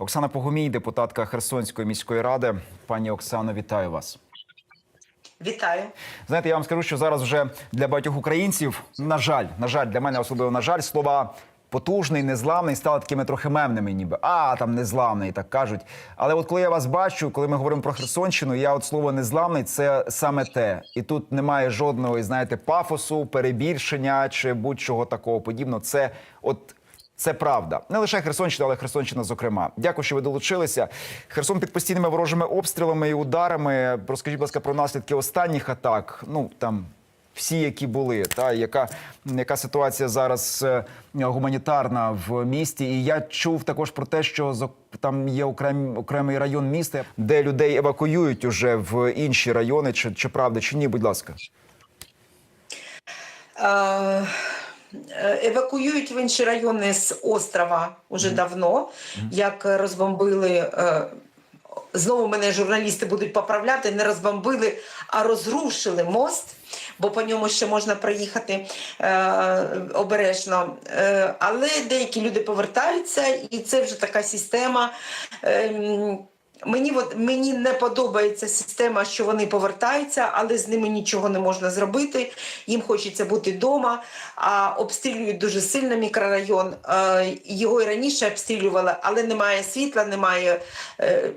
Оксана Погомій, депутатка Херсонської міської ради. Пані Оксано, вітаю вас. Вітаю. Знаєте, я вам скажу, що зараз вже для багатьох українців, на жаль, на жаль, для мене особливо на жаль, слова потужний, незламний стали такими трохи мемними, ніби а там незламний, так кажуть. Але от коли я вас бачу, коли ми говоримо про Херсонщину, я от слово незламний це саме те. І тут немає жодного, знаєте, пафосу, перебільшення чи будь-чого такого подібного. Це от. Це правда, не лише Херсонщина, але Херсонщина. Зокрема, дякую, що ви долучилися. Херсон під постійними ворожими обстрілами і ударами. Розкажіть, будь ласка, про наслідки останніх атак. Ну там всі, які були, та яка, яка ситуація зараз е, гуманітарна в місті. І я чув також про те, що там є окрем, окремий район міста, де людей евакуюють уже в інші райони. Чи, чи правда, чи ні? Будь ласка. Е, Евакуюють в інші райони з острова уже давно, як розбомбили. е, Знову мене журналісти будуть поправляти, не розбомбили, а розрушили мост, бо по ньому ще можна проїхати е, обережно. Е, але деякі люди повертаються, і це вже така система. Е, Мені от мені не подобається система, що вони повертаються, але з ними нічого не можна зробити. Їм хочеться бути вдома, а обстрілюють дуже сильно мікрорайон. Е, Його і раніше обстрілювали, але немає світла, немає. е,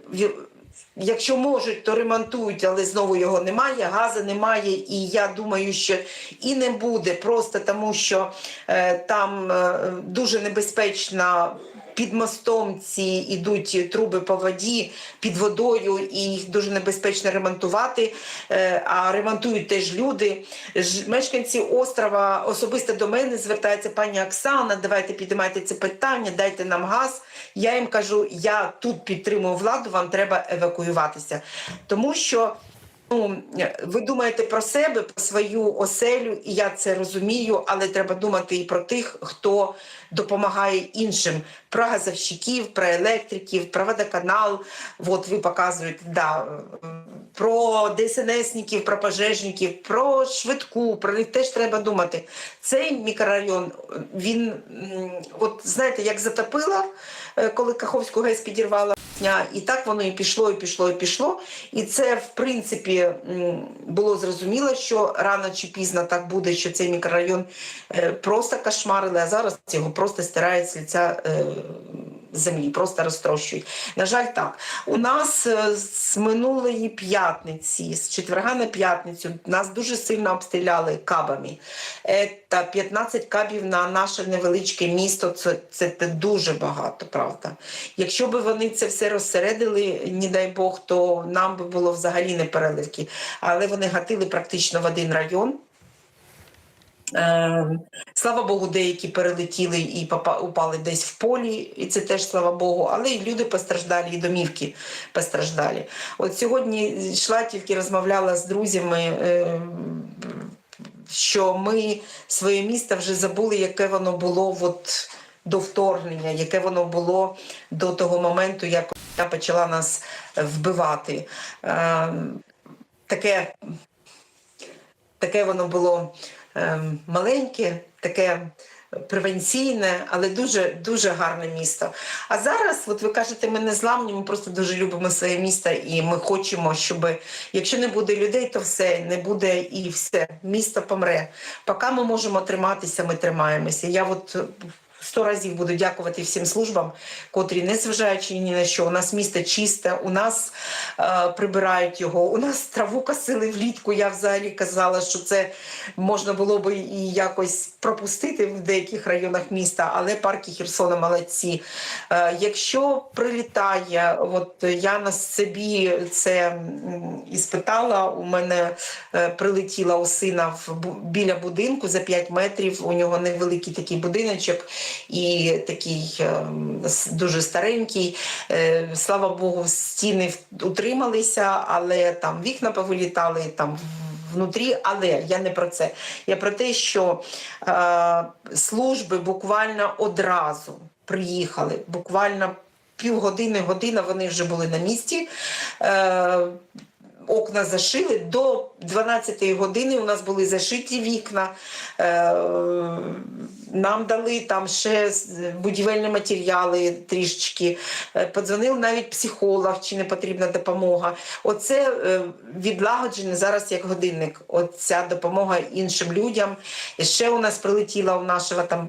Якщо можуть, то ремонтують, але знову його немає, газу немає, і я думаю, що і не буде просто тому, що е, там е, дуже небезпечно. Під мостом ці йдуть труби по воді під водою, і їх дуже небезпечно ремонтувати. Е, А ремонтують теж люди. Мешканці острова особисто до мене звертається пані Оксана. Давайте підіймайте це питання, дайте нам газ. Я їм кажу, я тут підтримую владу, вам треба евакуюватися, тому що. Ну, ви думаєте про себе, про свою оселю, і я це розумію, але треба думати і про тих, хто допомагає іншим: про газовщиків, про електриків, про водоканал. От ви показуєте, да, про ДСНСників, про пожежників, про швидку, про них теж треба думати. Цей мікрорайон, він, от знаєте, як затопила, е, коли Каховську ГЕС підірвала. І так воно і пішло, і пішло, і пішло. І це, в принципі, було зрозуміло, що рано чи пізно так буде, що цей мікрорайон е, просто кошмарили, а зараз його просто стирають з лиця е, землі, просто розтрощують. На жаль, так. У нас е, з минулої п'ятниці, з четверга на п'ятницю, нас дуже сильно обстріляли кабами. Е, Та 15 кабів на наше невеличке місто це, це, те дуже багато, правда. Якщо б вони це все розсередили, не дай Бог, то нам би було взагалі не переливки. Але вони гатили практично в один район. Е, Слава Богу, деякі перелетіли і упали десь в полі, і це теж слава Богу. Але і люди постраждалі, і домівки постраждалі. От сьогодні йшла, тільки розмовляла з друзями. е, що ми своє місто вже забули, яке воно було от до вторгнення, яке воно було до того моменту, як вона почала нас вбивати. Е, таке, таке воно було маленьке, таке. Превенційне, але дуже дуже гарне місто. А зараз, от ви кажете, ми не зламні, ми просто дуже любимо своє місто, і ми хочемо, щоб якщо не буде людей, то все не буде і все. Місто помре. Поки ми можемо триматися, ми тримаємося. Я от сто разів буду дякувати всім службам, котрі, незважаючи ні на що, у нас місто чисте, у нас е, прибирають його, у нас траву косили влітку. Я взагалі казала, що це можна було би і якось пропустити в деяких районах міста, але парки Херсона молодці. Е, якщо прилітає, от я на собі це і спитала, у мене е, прилетіла у сина в, біля будинку за 5 метрів, у нього невеликий такий будиночок і такий ем, дуже старенький. Е, Слава Богу, стіни утрималися, але там вікна повилітали, там внутрі, але я не про це. Я про те, що е, служби буквально одразу приїхали, буквально півгодини, година вони вже були на місці. Е, окна зашили. До 12 години у нас були зашиті вікна. Е, нам дали там ще будівельні матеріали трішечки. Е, Подзвонив навіть психолог, чи не потрібна допомога. Оце е, відлагоджене зараз як годинник. Оця допомога іншим людям. Ще у нас прилетіла у нашого там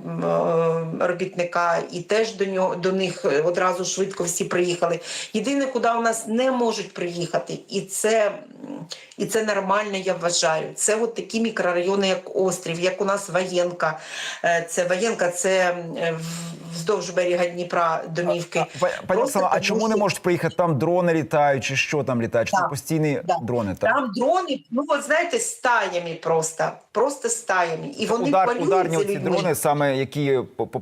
робітника, і теж до нього до них одразу швидко всі приїхали. Єдине, куди у нас не можуть приїхати, і це, і це нормально, я вважаю. Це от такі мікрорайони, як Острів, як у нас Воєнка. Е, Це Воєнка, це е, вздовж берега Дніпра домівки. Пані Оксана, а чому не можуть приїхати? Там дрони літають, чи що там літають? Чи це постійні дрони? Так? Там дрони, ну от знаєте, стаями просто, просто стаями. І вони Удар, полюють ударні людьми. дрони, саме які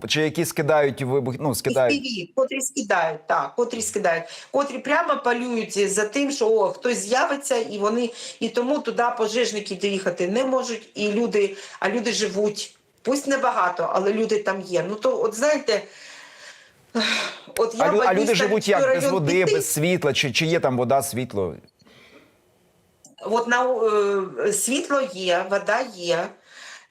чи які скидають вибух, ну скидають. Котрі скидають, так, котрі скидають, котрі прямо полюють за тим, що о, хтось з'явиться, і вони і тому туди пожежники доїхати не можуть, і люди, а люди живуть. Пусть небагато, але люди там є. Ну то, от знаєте, от я А, лю- а люди живуть як без води, піти. без світла, чи, чи є там вода, світло? От на е, світло є, вода є.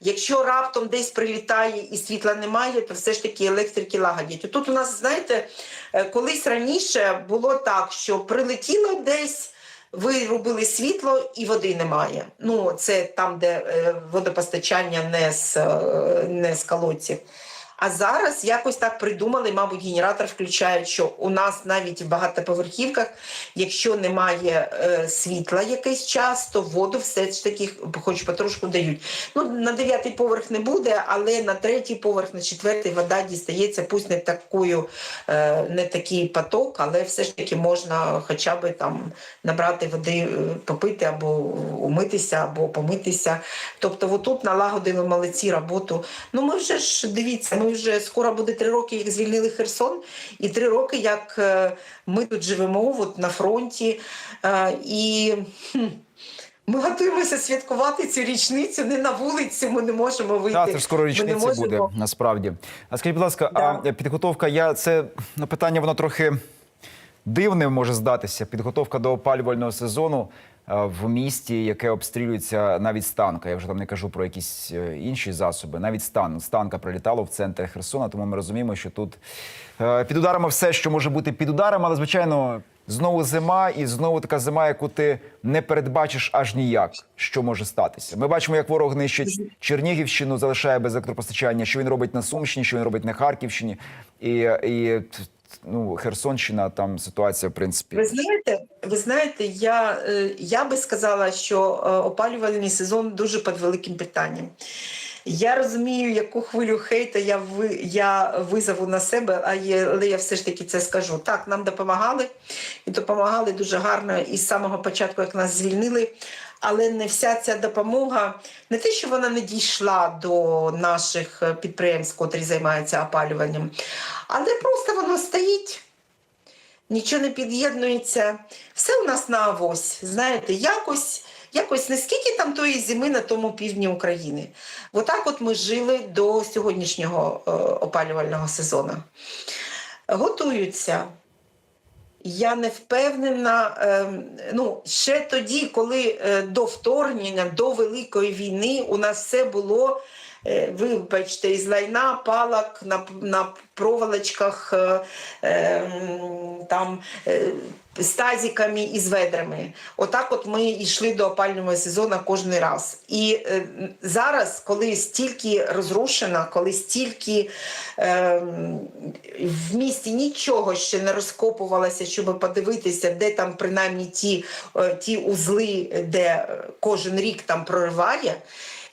Якщо раптом десь прилітає і світла немає, то все ж таки електрики лагодять. Тут у нас, знаєте, е, колись раніше було так, що прилетіло десь, вирубили світло і води немає. Ну, це там, де е, водопостачання не з, е, не з колодців. А зараз якось так придумали, мабуть, генератор включають, що у нас навіть в багатоповерхівках, якщо немає е, світла якийсь час, то воду все ж таки хоч потрошку дають. Ну, на дев'ятий поверх не буде, але на третій поверх, на четвертий вода дістається, пусть не такою, е, не такий поток, але все ж таки можна хоча б там набрати води, е, попити або умитися, або помитися. Тобто, отут налагодили молодці роботу. Ну, ми вже ж дивіться, ми вже скоро буде три роки, як звільнили Херсон, і три роки, як е, ми тут живемо, от на фронті. Е, І ми готуємося святкувати цю річницю не на вулицю. Ми не можемо вийти. Так, це ж скоро Ми річниця можемо- буде насправді. А скажіть, будь ласка, Да. а підготовка, я це ну, питання, воно трохи дивне може здатися. Підготовка до опалювального сезону в місті, яке обстрілюється навіть з танка. Я вже там не кажу про якісь е, інші засоби. Навіть з тан- з танка прилітало в центр Херсона, тому ми розуміємо, що тут е, під ударами все, що може бути під ударом, але звичайно. Знову зима, і знову така зима, яку ти не передбачиш аж ніяк, що може статися. Ми бачимо, як ворог нищить Чернігівщину, залишає без електропостачання, що він робить на Сумщині, що він робить на Харківщині, і, і ну, Херсонщина, там ситуація, в принципі, Ви знаєте, ви знаєте, я, е, я би сказала, що е, опалювальний сезон дуже під великим питанням. Я розумію, яку хвилю хейта я ви я визову на себе, але я все ж таки це скажу. Так, нам допомагали і допомагали дуже гарно із самого початку, як нас звільнили. Але не вся ця допомога, не те, що вона не дійшла до наших е, підприємств, котрі займаються опалюванням, але просто воно стоїть нічого не під'єднується. Все у нас на авось. Знаєте, якось, якось не скільки там тої зими на тому півдні України. Отак от ми жили до сьогоднішнього е, опалювального сезону. Готуються. Я не впевнена. ем, ну, ще тоді, коли е, до вторгнення, до Великої війни у нас все було, вибачте, із лайна, палок на, на проволочках, е, ем, там, е, з тазиками і з ведрами. Отак от ми йшли до опального сезону кожен раз. І е, зараз, коли стільки розрушено, коли стільки е, в місті нічого ще не розкопувалося, щоб подивитися, де там принаймні ті, е, ті узли, де е, кожен рік там прориває.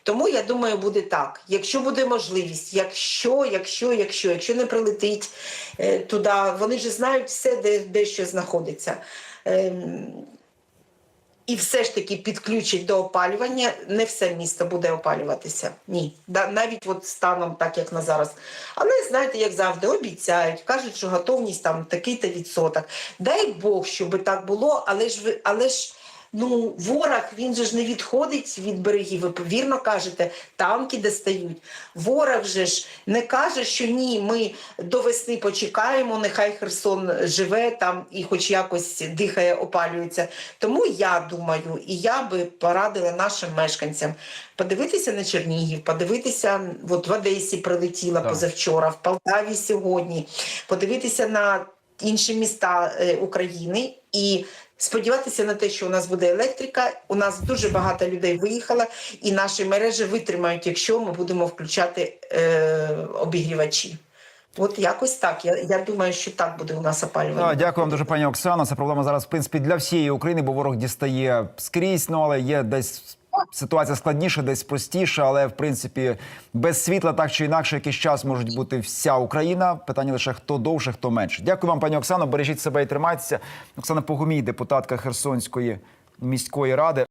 Тому я думаю, буде так. Якщо буде можливість, якщо, якщо, якщо, якщо не прилетить е, туди, вони ж знають все, де, де що знаходиться. Ем, і все ж таки підключать до опалювання, не все місто буде опалюватися. Ні. Навіть от станом, так як на зараз. Але знаєте, як завжди, обіцяють, кажуть, що готовність там такий-то відсоток. Дай Бог, щоб так було, але ж ви, але ж Ну, ворог він же ж не відходить від берегів. Ви вірно кажете, танки достають. Ворог же ж не каже, що ні, ми до весни почекаємо, нехай Херсон живе там і хоч якось дихає, опалюється. Тому я думаю, і я би порадила нашим мешканцям подивитися на Чернігів, подивитися, от в Одесі прилетіла Так. позавчора, в Полтаві сьогодні, подивитися на інші міста е, України і сподіватися на те, що у нас буде електрика. У нас дуже багато людей виїхало, і наші мережі витримають, якщо ми будемо включати е, обігрівачі. От якось так. Я, я думаю, що так буде у нас опалювання. Так, дякую вам дуже, пані Оксано. Це проблема зараз, в принципі, для всієї України, бо ворог дістає скрізь, ну але є десь. Ситуація складніша, десь простіша, але в принципі без світла так чи інакше якийсь час можуть бути вся Україна. Питання лише хто довше, хто менше. Дякую вам, пані Оксано. Бережіть себе і тримайтеся. Оксана Погомій, депутатка Херсонської міської ради.